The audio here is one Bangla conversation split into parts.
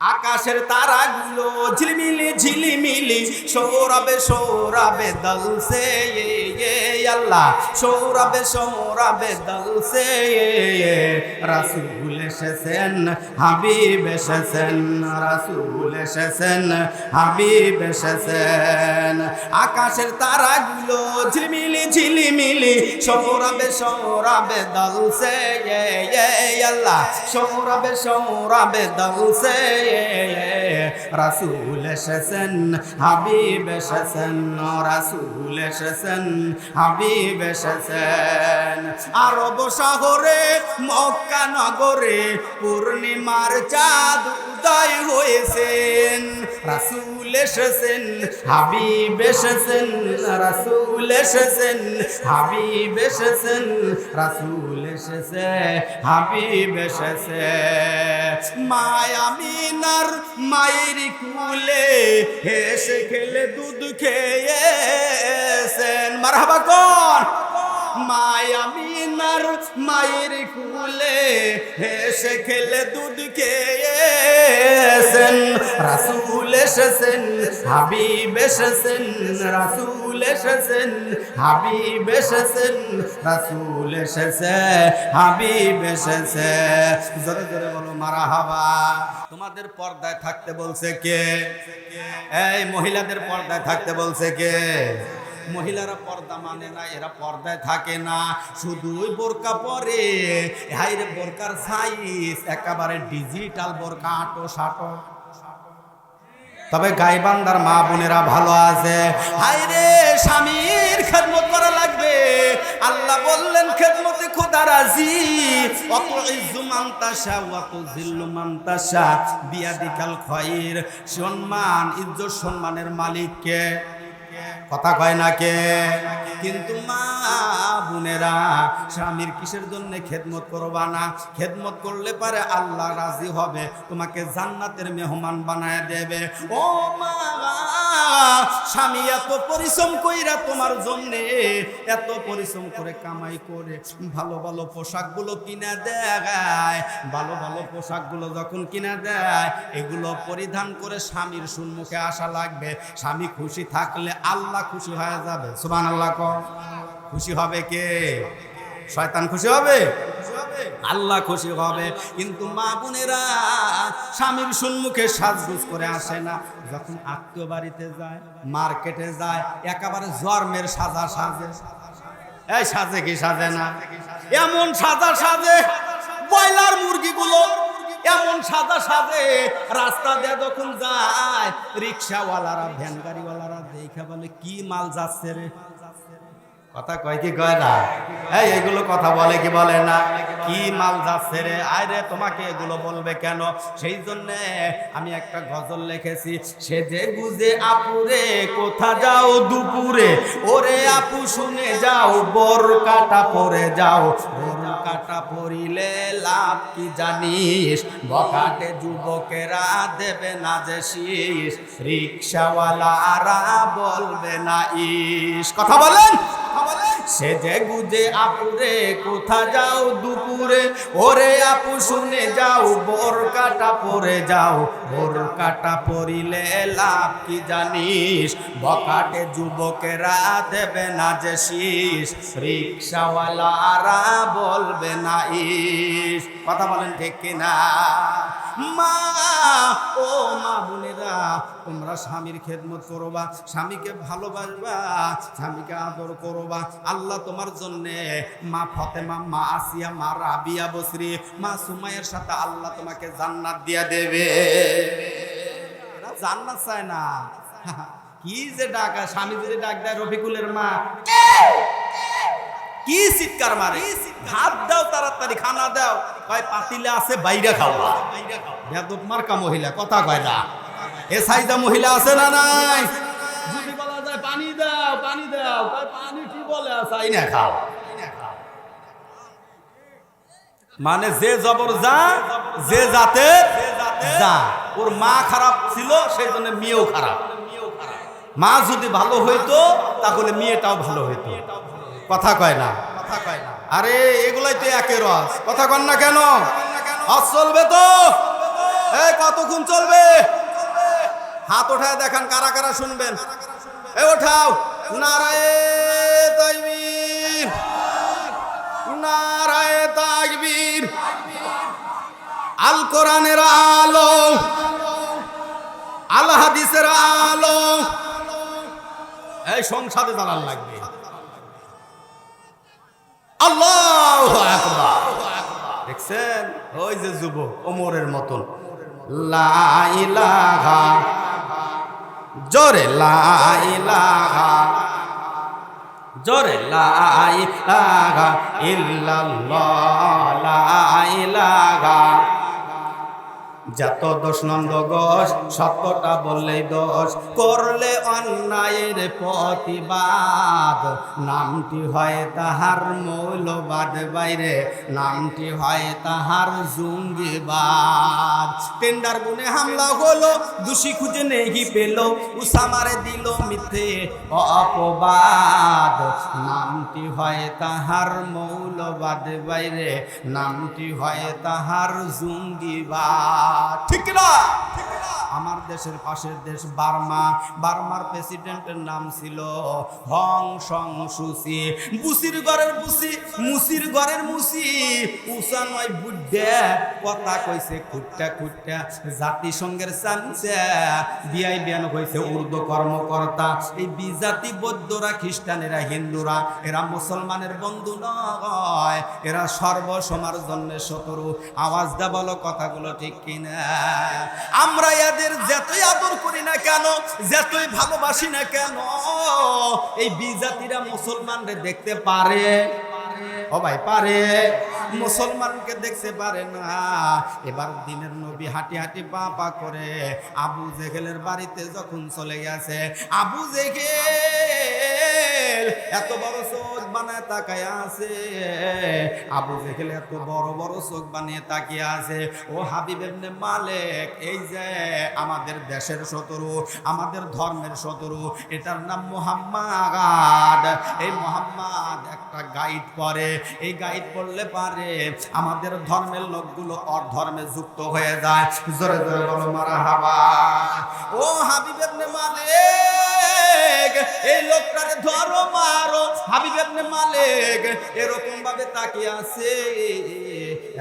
আকাশের তারাগুলো ঝিলিমিলি ঝিলিমিলি সৌরবে সৌরবে দলসে আল্লাহ সৌরবে সৌরবে দলসে রাসুল এসেছেন, হাবিব এসেছেন, রাসুল এসেছেন, হাবিব এসেছেন। আকাশের তারাগুলো ঝিলমিলি ঝিলিমিলি সৌরবে সৌরবে দলসে আল্লাহ সৌরবে সৌরবে দলসে রাসুল এসেছেন, হাবিব এসেছেন, রাসুল এসেছেন, হাবিব এসেছেন। আরব শহরে, মক্কা নগরে পূর্ণিমার চাঁদ উদয় হয়েছেন। রাসুল এসেছেন, হাবিব এসেছেন, রাসুল এসেছেন, হাবিব এসেছেন, রাসুল এসেছে, হাবিব এসেছে। মায়ামিনার মায়ের কুলে হেসে খেলে দুধ খেয়েছেন। মারহাবা কোন? মায়ামিনার মায়ের কুলে হেসে খেলে দুধ খেয়েছেন। রাসুল এসেছেন, হাবিব এসেছেন, রাসুল এসেছেন, হাবিব এসেছেন, রাসুল এসেছে, হাবিব এসেছে। জোরে জোরে বলো মারা হাবা তোমাদের পর্দায় থাকতে বলছে কে? এই মহিলাদের পর্দায় থাকতে বলছে কে? মহিলারা পর্দা মানে না, এরা পর্দায় থাকে না। শুধুই বোরকা পরে। হাইরে বোরকার সাইজ একেবারে ডিজিটাল বোরকা, আটো সাটো। তবে গাইবান্দার মা বোনেরা ভালো আছে। হাইরে স্বামীর খেদমত করা লাগবে। আল্লাহ বললেন, খেদমতে খোদা রাজি। অত ইজ্জু মান্তাসা অত জিল্লু মান্তাসা, বিয়াদিকাল খয়ের সম্মান, ইজ্জত, সম্মানের মালিককে কথা কয় না কে? কিন্তু মা বোনেরা, স্বামীর কিসের জন্য খেদমত করবা না? খেদমত করলে পারে আল্লাহ রাজি হবে, তোমাকে জান্নাতের মেহমান বানায় দেবে। ও মা! স্বামী এত পরিশ্রম কইরা তোমার জন্য এত পরিশ্রম করে কামাই করে, ভালো ভালো পোশাকগুলো কিনে দেয়। ভালো ভালো পোশাকগুলো যখন কিনে দেয়, এগুলো পরিধান করে স্বামীর সম্মুখে আসা লাগবে। স্বামী খুশি থাকলে আল্লাহ খুশি হয়ে যাবে। সুবান আল্লাহ খুশি হবে কে? শয়তান খুশি হবে? আল্লাহ খুশি হবে। কিন্তু মা বোনেরা স্বামীর সম্মুখে সাজগুজ করে আসে না। যখন আত্মীয় বাড়িতে যায়, মার্কেটে যায়, একেবারে জন্মের সাজা সাজে। এই সাজে কি সাজে না? এমন সাজা সাজে ব্রয়লার মুরগিগুলো, এমন সাদা সাজে রাস্তা দিয়ে যখন যায়, রিক্সাওয়ালারা ভ্যান গাড়িওয়ালারা দেখে বলে, কি মাল যাচ্ছে রে? কথা কয় কি কয় না? এই, এগুলো কথা বলে কি বলে না? কি মাল যাচ্ছে রে? আরে তোমাকে এগুলো বলবে কেন? সেই জন্য আমি একটা গজল লিখেছি। সে যে বুঝে আপুরে, কোথা যাও দুপুরে? ওরে আপু শুনে যাও বর কাটা পরে যাও। বর কাটা পরিলে কি জানিস? বকাটে যুবকেরা দেবে না যে শীষ। রিক্সাওয়ালারা বলবে না ইস। কথা বলেন? সে যে গুজে আপুরে কোথা যাও দুপুরে? ওরে আপু, শুনে যাও, বোর কাটা পরে যাও। বোর কাটা পরিলে লাভ কি জানিস? বকাটে যুবকেরা দেবে না যে শীষ। রিক্সাওয়ালারা বলবে না ইস। কথা বলেন ঠিক কিনা? মা ও মা বোনেরা, তোমরা স্বামীর খেদমত করবা, স্বামীকে ভালোবাসবা, স্বামীকে আদর করবা। আল্লাহ তোমার জন্যে মা ফতেমা, মা আসিয়া, মা রাবিয়া বসরি, মা সুমাইয়ের সাথে আল্লাহ তোমাকে জান্নাত দিয়া দেবে। জান্নাত চায় না। কি যে ডাকা, স্বামী যদি ডাক দেয় রফিকুলের মা কি চিৎকার মারে? ভাত দাও তাড়াতাড়ি খানা দাও। কয় পাতিলে আছে বাইরে খাওয়া বেদব মার্কা মহিলা কথা কয় না। এ সাইজা মহিলা আছে না নাই? যদি বলা যায় পানি দাও পানি দাও। কয় পানি কি বলে? চাই না খাও। মানে যে জবর যা যে জাতে যা। ওর মা খারাপ ছিল সেই জন্য মেয়েও খারাপ। মা যদি ভালো হইতো তাহলে মেয়েটাও ভালো হইতো। কথা কয় না। আরে, এগুলাই তো একের রস কথা কন না কেন? আজ চলবে তো। এই, কতক্ষণ চলবে? হাত ওঠায় দেখান, কারা কারা শুনবেন? এ ওঠাও নারায়ে তাকবীর নারায়ে তাকবীর আল কোরআনের আলো। আল হাদিসের আলো। এই সংসারে দাঁড়ান লাগবে। আল্লাহ দেখছেন? ওই যে যুবক ওমরের মতন। লাইলাহা জোরে লাইলাহা জোরে লাইলাহা ইল্লাল্লাহ। লাইলাহা যত দোষ নন্দ গোষ সত্যটা বললেই দোষ। করলে অন্যায়ের প্রতিবাদ, নামটি হয় তাহার মৌলবাদ বাইরে, নামটি হয় তাহার জুঙ্গিবাদ। টেন্ডার গুনে হামলা হলো, দোষী খুঁজে নেহি পেল, উসামারে দিল মিথ্যে অপবাদ। নামটি হয় তাহার মৌলবাদ বাইরে, নামটি হয় তাহার জুঙ্গিবাদ। ঠিক না? আমার দেশের পাশের দেশ বার্মা। বার্মার প্রেসিডেন্টের নাম ছিল হং সং সুসি বুসির ঘরের বুসি মুসির ঘরের মুসি। উষা নয় বুদ্ধে কথা কইছে খুট্টা খুট্টা, জাতিসংঘের চামচা বিআই বিয়ান কইছে উর্দু কর্মকর্তা। এই বিজাতি বৌদ্ধরা, খ্রিস্টানেরা, হিন্দুরা, এরা মুসলমানের বন্ধু নয়। এরা সর্বসমার জন্য শত্রু। আওয়াজ দা বলো কথাগুলো ঠিক কিনা? আমরা এদের যতই আদর করি না কেন, যতই ভালোবাসি না কেন, এই বিজাতিরা মুসলমানরে দেখতে পারে। ও পারে। মুসলমানকে দেখতে পারে না। এবার দিনের নবী হাঁটি হাঁটি পা পা করে আবু জেগেলের বাড়িতে যখন চলে গেছে, আবু জেগেল এত বড় বানায় তাকায় আছে। আবু জেগেল এত বড় বড় চোখ বানিয়ে তাকিয়ে আছে। ও হাবিব এমনি মালিক, এই যে আমাদের দেশের শত্রু, আমাদের ধর্মের শত্রু, এটার নাম মোহাম্মদ। এই মোহাম্মদ একটা গাইড করে। এই গাইড করলে পারে আমাদের ধর্মের লোকগুলো অর ধর্মে যুক্ত হয়ে যায়। জোরে জোরে বলো মারা হাবা ও হাবিব এমনি মালিক! এই লোকটারে ধরো, মারো। হাবিব মালিক এরকম ভাবে তাকিয়ে আছে।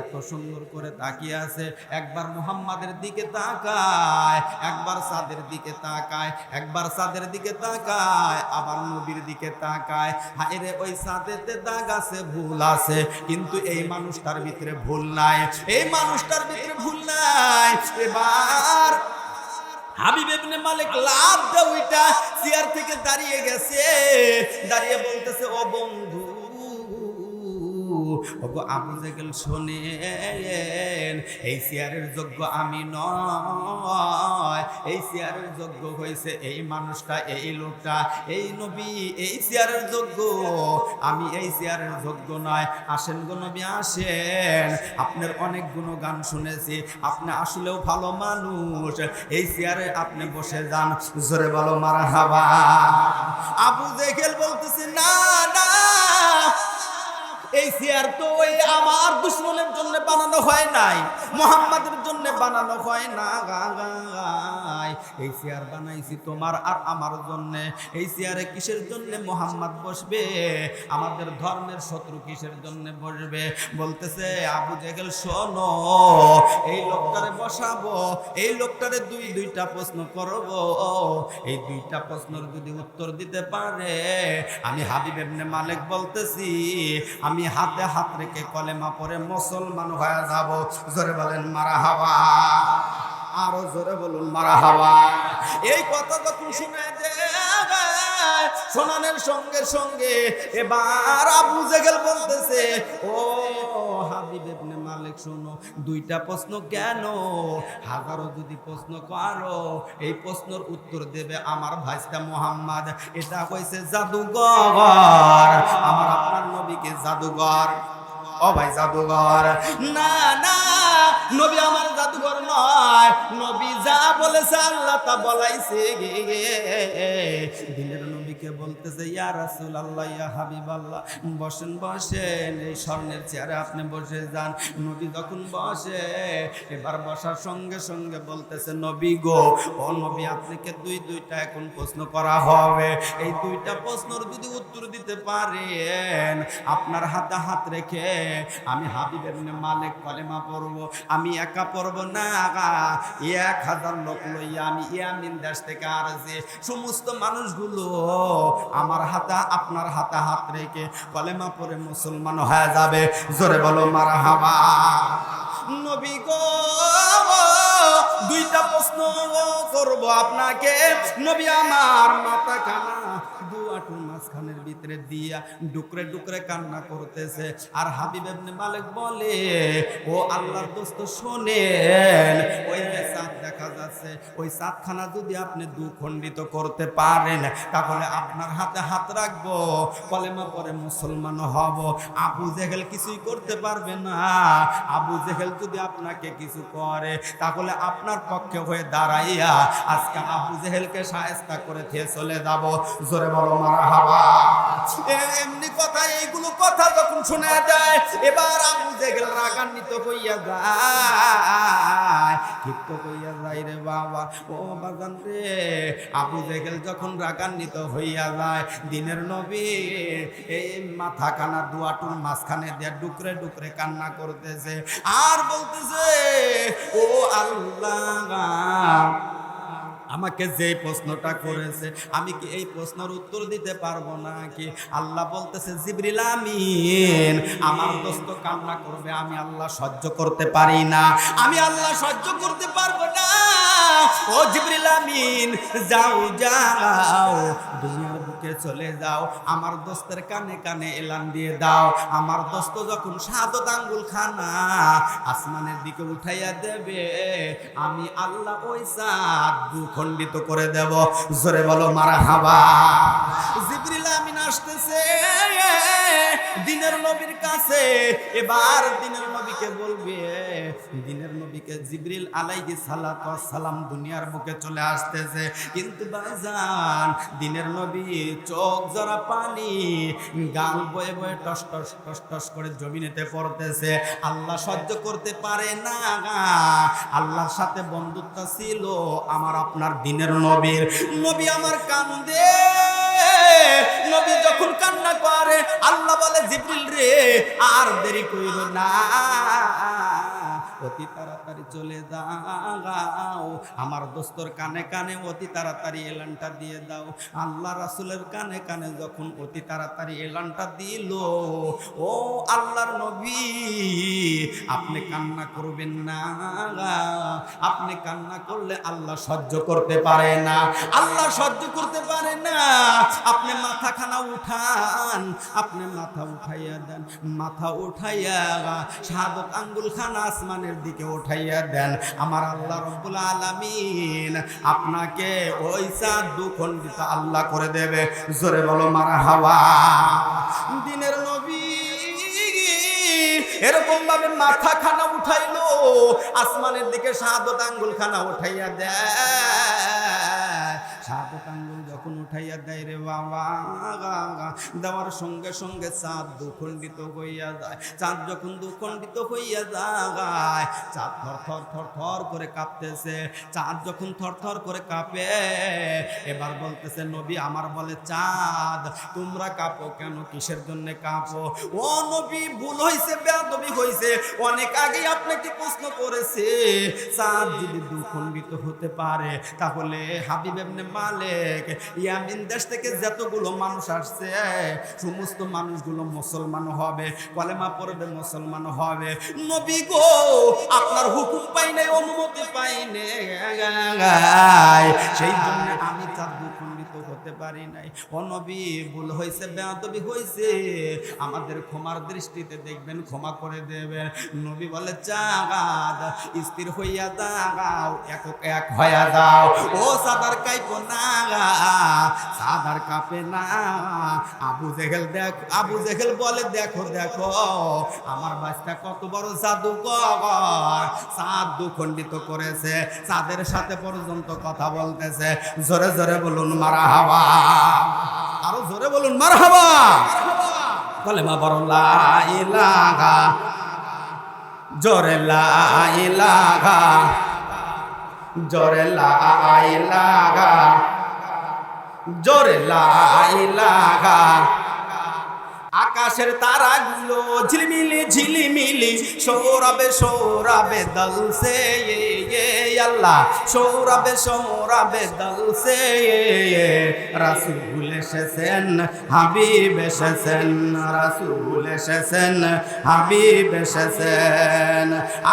এত সুন্দর করে তাকিয়ে আছে। একবার মুহাম্মাদের দিকে তাকায়, একবার সাদের দিকে তাকায়, একবার সাদের দিকে তাকায়, আবার নবীর দিকে তাকায়। হায় ওই সাদেতে দাগ আছে, ভুল আছে। কিন্তু এই মানুষটার ভিতরে ভুল নাই। এই মানুষটার ভিতরে ভুল নাই। এবার হাবিব ইবনে মালিক লাভ দে ওইটা চেয়ার থেকে দাঁড়িয়ে গেছে। দাঁড়িয়ে বলতেছে ও বন্ধু ওগো আবু জেগেল শোনেন, এই চেয়ারের যোগ্য আমি নয়। এই চেয়ারের যোগ্য হয়েছে এই মানুষটা, এই লোকটা, এই নবী, এই চেয়ারের যোগ্য। আমি এই চেয়ারের যোগ্য নয়। আসেন গো নবী, আসেন। আপনার অনেক গুণগান শুনেছি, আপনি আসলেও ভালো মানুষ। এই চেয়ারে আপনি বসে যান, জোরে বলো মারা হাবা আবু জেগেল বলতেছে, না না এই চেয়ার তো ওই আমার দুশ্মনের জন্য বানানো হয় নাই, মোহাম্মদের জন্য বানানো হয় না গাই এই চেয়ার বানাইছি তোমার আর আমার জন্য। এই চেয়ারে কিসের জন্য মোহাম্মদ বসবে? আমাদের ধর্মের শত্রু কিসের জন্য বসবে? বলতেছে, আবু জেগেল শোনো, এই লোকটারে বসাবো, এই লোকটারে দুই দুইটা প্রশ্ন করব। এই দুইটা প্রশ্নের যদি উত্তর দিতে পারে, আমি হাবিব এমনি মালিক বলতেছি, আমি হাতে হাত রেখে কলেমা পরে মুসলমান হয়ে যাব। জোরে বলেন, মারা হাওয়া। আরও জোরে বলুন মারা হাওয়া এই কথা সঙ্গে সঙ্গে এবার বলতেছে, ও হাবিব মালিক, শোনো, দুইটা প্রশ্ন কেন? হাজারো যদি প্রশ্ন করো, এই প্রশ্নের উত্তর দেবে আমার ভাইস্তা মোহাম্মদ। এটা কইছে জাদুঘর, আমার আপনার নবীকে জাদুঘর। ও ভাই, জাদুঘর। না না নবী আমার জাদুঘর নয়। নবী যা বলেছে আল্লাহ তা বলাইছে। গে দিনের নবীকে বলতেছে ইয়া রাসুল আল্লাহ ইয়া হাবিব আল্লাহ বসেন বসেন, এই স্বর্ণের চেয়ারে আপনি বসে যান। নবী যখন বসে, এবার বসার সঙ্গে সঙ্গে বলতেছে, নবী গো, ও নবী, আপনাকে দুই, দুইটা এখন প্রশ্ন করা হবে। এই দুইটা প্রশ্নের যদি উত্তর দিতে পারেন, আপনার হাতে হাত রেখে আমি হাবিবের মালিক কলেমা পড়ব। আমি একা পড়ব না এক হাজার লোক লইয়া আমি ইয়ামিন দেশ থেকে আর যে সমস্ত মানুষগুলো আমার হাতে আপনার হাতে হাত রেখে কলেমা পরে মুসলমান হয়ে যাবে। জোরে বলো মারা হাবা নবী গো, দুইটা প্রশ্ন করব আপনাকে। নবী, আমার মাথা দুয়াটুর মাঝখানের ভিতরে দিয়া ডুকরে ডুকরে কান্না করতেছে। আর হাবিব ইবনে মালিক বলে, ও আল্লাহর দোস্ত, শোনেন, ওই যে চাঁদ দেখা যাচ্ছে, ওই চাঁদখানা যদি আপনি দুখণ্ডিত করতে পারেন, তাহলে আপনার হাতে হাত রাখব, কলেমা পরে মুসলমান হব। আবু জেহেল কিছুই করতে পারবে না। আবু জেহেল যদি আপনাকে কিছু করে, তাহলে আপনার পক্ষে হয়ে দাঁড়াইয়া আজকে আবু জেহেলকে সাহেস্তা করে দিয়ে চলে যাব। জোরে বলো মারা হাওয়া এমনি কথা, এইগুলো কথা যখন শোনা যায়, এবার আবু জেহেল রাগান্বিত হইয়া যায়। ক্ষিপ্ত হইয়া যায় রে বাবা। ও বাগান রে, আবু জেহেল যখন রাগান্বিত হইয়া যায়, দিনের নবী, এই মাথা কানা দুয়াটুর মাঝখানে দিয়ে ডুকরে ডুকরে কান্না করতেছে। আর বলতেছে, ও আল্লাহ আমাকে যে প্রশ্নটা করেছে, আমি কি এই প্রশ্নের উত্তর দিতে পারব না কি আল্লাহ বলতেছে, জিবরিল আমিন, আমার দোস্ত কান্না করবে, আমি আল্লাহ সহ্য করতে পারি না। আমি আল্লাহ সহ্য করতে পারব না। ও জিবরিল আমিন, যাও যাও, দুনিয়ার বুকে চলে যাও, আমার দোস্তের কানে কানে এলান দিয়ে দাও। আমার দোস্ত যখন সাদত আঙ্গুল খানা আসমানের দিকে উঠাইয়া দেবে, আমি আল্লাহ ওই সাত দুখণ্ডিত করে দেব। জোরে বলো মারা হাবা জিবরিল আমিন আসতেছে, দিনের নবীর কাছে। এবার দিনের নবীকে বলবে, দিনের নবীকে জিবরিল আলাইহি সালাতু সালাম দুনিয়ার বুকে চলে আসতেছে। কিন্তু বাজান দিনের নবী চোখ জরা পানি, গাল বয়ে বয়ে টস টস টস টস করে জমিনেতে পড়তেছে। আল্লাহ সহ্য করতে পারে না আল্লাহর সাথে বন্ধুত্ব ছিল আমার আপনার দিনের নবীর। নবী আমার কান্দে। নবী যখন কান্না করে, আল্লাহ বলে, জিবরিল রে, আর দেরি কইর না। অতি তাড়াতাড়ি চলে যাও। আমার দোস্তর কানে কানে অতি তাড়াতাড়ি এলানটা দিয়ে দাও। আল্লাহ রাসুলের কানে কানে যখন অতি তাড়াতাড়ি এলানটা দিল, ও আল্লাহর নবী, আপনি কান্না করবেন না। আপনি কান্না করলে আল্লাহ সহ্য করতে পারে না। আল্লাহ সহ্য করতে পারে না। আপনি মাথা খানা উঠান। আপনি মাথা উঠাইয়া দেন। মাথা উঠাইয়া শাহাদত আঙ্গুল খানা আসমানের দিকে উঠাইয়া দেন। আমার আল্লাহ রব্বুল আলামিন আপনাকে ওই চাঁদ দুখণ্ডিত আল্লাহ করে দেবে। জোরে বলো মারা হাওয়া দিনের নবী এরকম ভাবে মাথা খানা উঠাইলো, আসমানের দিকে শাহাদত আঙ্গুল খানা উঠাইয়া দেয়। যখন উঠাইয়া দেয় রে বাবা দেওয়ার সঙ্গে সঙ্গে চাঁদ দুখণ্ডিত হইয়া যায়। চাঁদ যখন দুখণ্ডিত হইয়া যায়, চাঁদ থর থর থর থর করে কাঁপতেছে। চাঁদ যখন থর থর করে কাঁপে, এবার বলতেছে, নবী, আমার বলে চাঁদ, তোমরা কাঁপো কেন? কিসের জন্য কাঁপো? ও নবী, ভুল হয়েছে বেয়াদবি হয়েছে অনেক আগে আপনাকে প্রশ্ন করেছে, চাঁদ যদি দুখণ্ডিত হতে পারে, তাহলে হাবিব এমনি মালিক ইয়ামিন দেশ থেকে যতগুলো মানুষ আসছে, সমস্ত মানুষগুলো মুসলমান হবে, কলেমা পড়বে মুসলমান হবে। নবী গো, আপনার হুকুম পাইনে অনুমতি পাই নাই। সেই জন্য আমি তার পারি নাই। ও নবী, ভুল হয়েছে বেয়াদবি হয়েছে আমাদের ক্ষমার দৃষ্টিতে দেখবেন, ক্ষমা করে দেবেন। নবী বলে চাগাদ স্থির হইয়া দাগাও একক এক হইয়া যাও। ও সাদার কাইপো না সাদার কাপে না। আবু জেহেল দেখ, আবু জেহেল বলে, দেখো দেখো, আমার বাচ্চা কত বড় জাদুকর। চাঁদ দুখণ্ডিত করেছে চাঁদের সাথে পর্যন্ত কথা বলতেছে। জোরে জোরে বলুন, মারা হাওয়া। আরও জোরে বলুন, মারহাবা। কলেমা বড় লা ইলাহা জোরে লা ইলাহা জোরে লাগা, জোরে লা ইলাহা আকাশের তারা তারাগুলো ঝিলমিলি, ঝিলিমিলি সৌরবে সৌরবে দলসে এ আল্লাহ। সৌরবে সৌরবে দলসে রাসুল এসেছেন, হাবিব এসেছেন, রাসুল এসেছেন, হাবিব এসেছেন।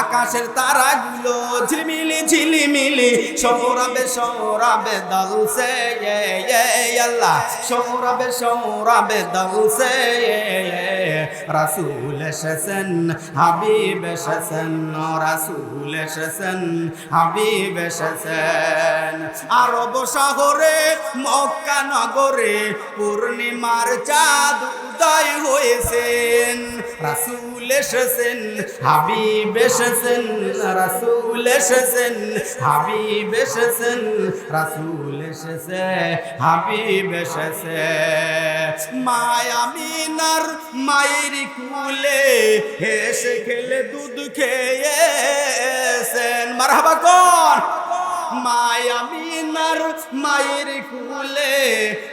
আকাশের তারা তারাগুলো ঝিলমিলি, ঝিলিমিলি সৌরবে সৌরবে দলসে এ আল্লাহ। সৌরবে সৌরবে দলসে রাসুল এসেছেন হাবিব এসেছেন রাসুল এসেছেন হাবিব এসেছেন আরব শহরে, মক্কা নগরে পূর্ণিমার চাঁদ উদয় হয়েছেন। রাসুল এসেছেন, হাবিব এসেছেন, রাসুল এসেছেন, হাবিব এসেছেন, রাসুল এসেছে, হাবিব এসেছে। মায়া মিনার মায়ের কুলে এসে খেলে দুধ খেয়েছেন। মারহাবা কোন? মায়ের কুলে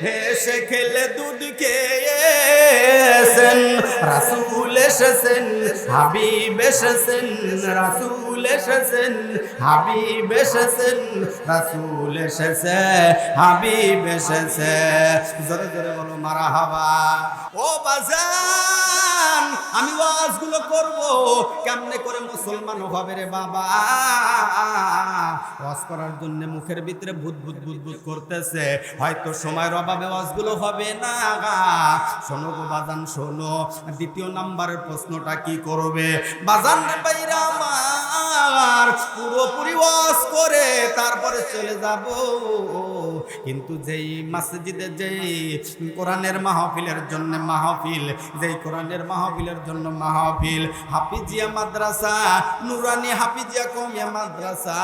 হেসে খেলে দুধ রাসুল এসেছেন, হাবিব এসেছেন, রাসুল এসেছেন, হাবিব এসেছেন, রাসুল এসেছে, হাবিব এসেছে। জোরে জোরে বলো মারা হাবা ও বাজান, আমি ওয়াজগুলো করব। কেমনে করে মুসলমান হবে রে বাবা? ওয়াজ করার জন্য মুখের ভিতরে ভূত ভূত ভূত ভূত করতেছে। হয়তো সময়ের অভাবে ওয়াজগুলো হবে না শোনো গো বাজান, শোনো। দ্বিতীয় নাম্বারের প্রশ্নটা কি করবে? বাজান বাইরা আমার। পুরোপুরি ওয়াজ করে তারপরে চলে যাব। কিন্তু যেই মসজিদে যেই কোরআনের মাহফিলের জন্য মাহফিল, যেই কোরআনের মাহফিলের জন্য মাহফিল, হাফিজিয়া মাদ্রাসা, নুরানি হাফিজিয়া কমিয়া মাদ্রাসা,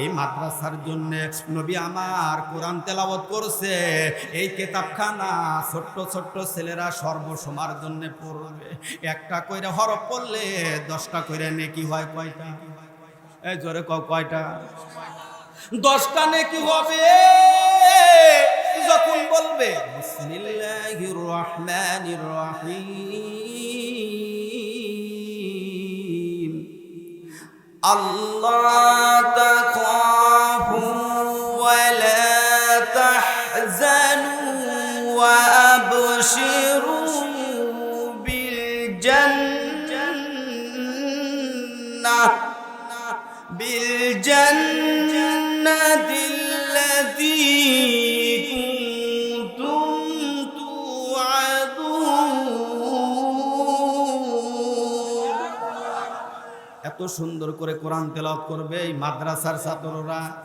এই মাদ্রাসার জন্য নবী আমার কোরআন তেলাবত করছে। এই কেতাবখানা ছোট্ট ছোট্ট ছেলেরা সর্বসমার জন্য পড়বে। একটা কইরা হরফ পড়লে দশটা কইরা নেকি হয় কয়টা? এই জোরে কয়টা? দশটা নেকি হবে? যখন বলবে আল্লাহ এত সুন্দর করে কোরআন তেলাওয়াত করবে এই মাদ্রাসার ছাত্ররা।